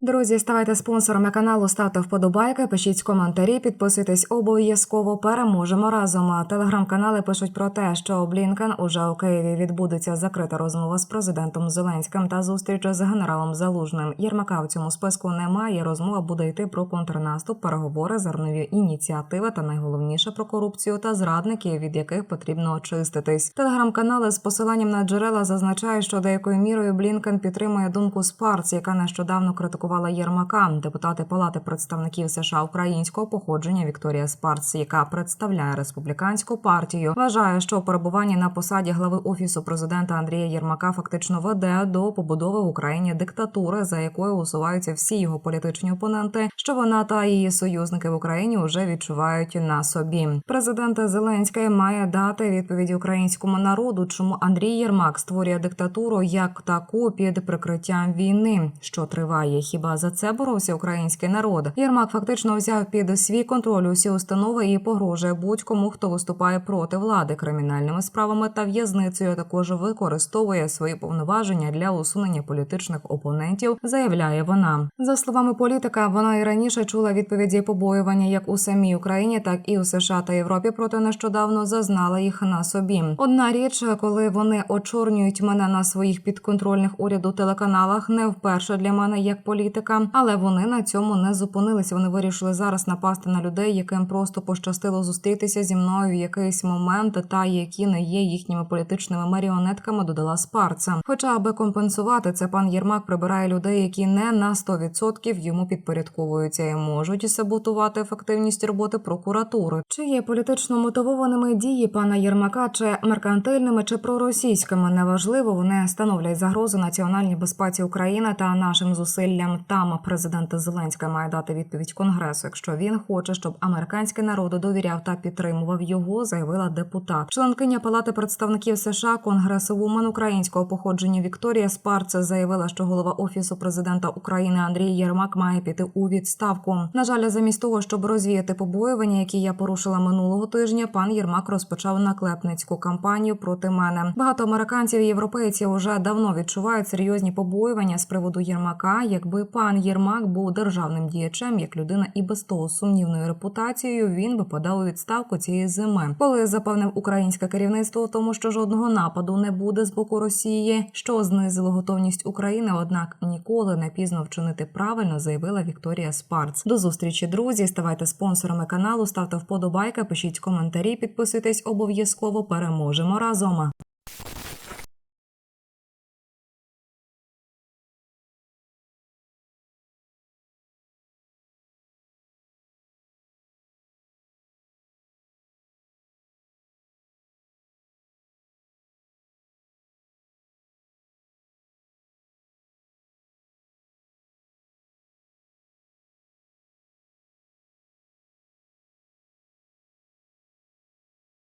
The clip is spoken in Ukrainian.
Друзі, ставайте спонсорами каналу, ставте вподобайки, пишіть коментарі, підписуйтесь обов'язково. Переможемо разом. Телеграм-канали пишуть про те, що Блінкен уже у Києві відбудеться закрита розмова з президентом Зеленським та зустріч з генералом Залужним. Єрмака в цьому списку немає. Розмова буде йти про контрнаступ, переговори, зернові ініціативи та найголовніше про корупцію та зрадників, від яких потрібно очиститись. Телеграм-канали з посиланням на джерела зазначають, що деякою мірою Блінкен підтримує думку Спарц, яка нещодавно критикувала Єрмака. Депутати Палати представників США українського походження Вікторія Спарц, яка представляє республіканську партію, вважає, що перебування на посаді глави офісу президента Андрія Єрмака фактично веде до побудови в Україні диктатури, за якою усуваються всі його політичні опоненти, що вона та її союзники в Україні вже відчувають на собі. Президент Зеленський має дати відповіді українському народу, чому Андрій Єрмак створює диктатуру як таку під прикриттям війни, що триває. Хіба за це боровся український народ? Єрмак фактично взяв під свій контроль усі установи і погрожує будь-кому, хто виступає проти влади кримінальними справами та в'язницею. а Також використовує свої повноваження для усунення політичних опонентів, заявляє вона. За словами політика, вона і раніше чула відповіді побоювання як у самій Україні, так і у США та Європі. Проте нещодавно зазнала їх на собі. Одна річ, коли вони очорнюють мене на своїх підконтрольних уряду телеканалах, не вперше для мене як політика, але вони на цьому не зупинилися. Вони вирішили зараз напасти на людей, яким просто пощастило зустрітися зі мною в якийсь момент, та які не є їхніми політичними маріонетками, додала Спарца. Хоча, аби компенсувати це, пан Єрмак прибирає людей, які не на 100% йому підпорядковуються і можуть саботувати ефективність роботи прокуратури. Чи є політично мотивованими дії пана Єрмака, чи меркантильними, чи проросійськими, неважливо. Вони становлять загрозу національній безпеці України та нашим зусиллям. Там президент Зеленський має дати відповідь Конгресу, якщо він хоче, щоб американський народ довіряв та підтримував його, заявила депутат. Членкиня Палати представників США, конгресовумен українського походження Вікторія Спарце заявила, що голова офісу президента України Андрій Єрмак має піти у відставку. На жаль, замість того, щоб розвіяти побоювання, які я порушила минулого тижня, пан Єрмак розпочав наклепницьку кампанію проти мене. Багато американців і європейців вже давно відчувають серйозні побоювання з приводу Єрмака. Якби пан Єрмак був державним діячем, як людина і без того сумнівною репутацією, він би подав у відставку цієї зими. Коли запевнив українське керівництво, в тому що жодного нападу не буде з боку Росії, що знизило готовність України. Однак ніколи не пізно вчинити правильно, заявила Вікторія Спарц. До зустрічі, друзі. Ставайте спонсорами каналу, ставте вподобайки, пишіть коментарі, підписуйтесь обов'язково. Переможемо разом.